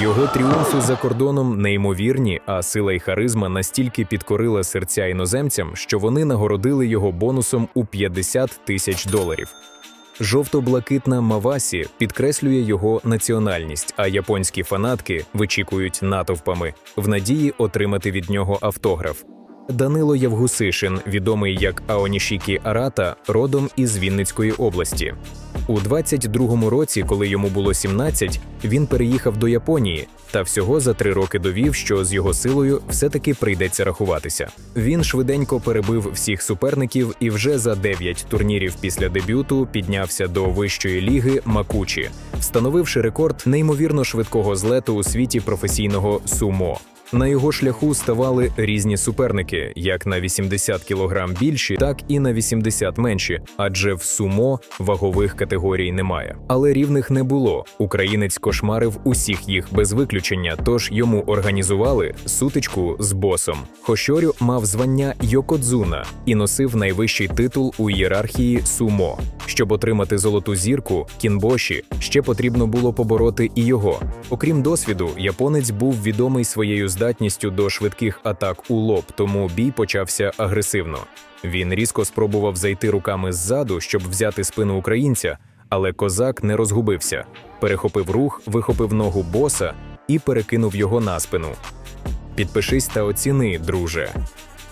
Його тріумфи за кордоном неймовірні, а сила й харизма настільки підкорила серця іноземцям, що вони нагородили його бонусом у 50 тисяч доларів. Жовто-блакитна Мавасі підкреслює його національність, а японські фанатки вичікують натовпами в надії отримати від нього автограф. Данило Явгусишин, відомий як Аонішікі Арата, родом із Вінницької області. У 22-му році, коли йому було 17, він переїхав до Японії та всього за три роки довів, що з його силою все-таки прийдеться рахуватися. Він швиденько перебив всіх суперників і вже за 9 турнірів після дебюту піднявся до вищої ліги Макучі, встановивши рекорд неймовірно швидкого злету у світі професійного сумо. На його шляху ставали різні суперники, як на 80 кг більші, так і на 80 менші, адже в сумо вагових категорій немає. Але рівних не було. Українець кошмарив усіх їх без виключення, тож йому організували сутичку з босом. Хошорю мав звання Йокодзуна і носив найвищий титул у ієрархії сумо. Щоб отримати золоту зірку кінбоші, ще потрібно було побороти і його. Окрім досвіду, японець був відомий своєю здатністю до швидких атак у лоб, тому бій почався агресивно. Він різко спробував зайти руками ззаду, щоб взяти спину українця, але козак не розгубився. Перехопив рух, вихопив ногу боса і перекинув його на спину. Підпишись та оціни, друже.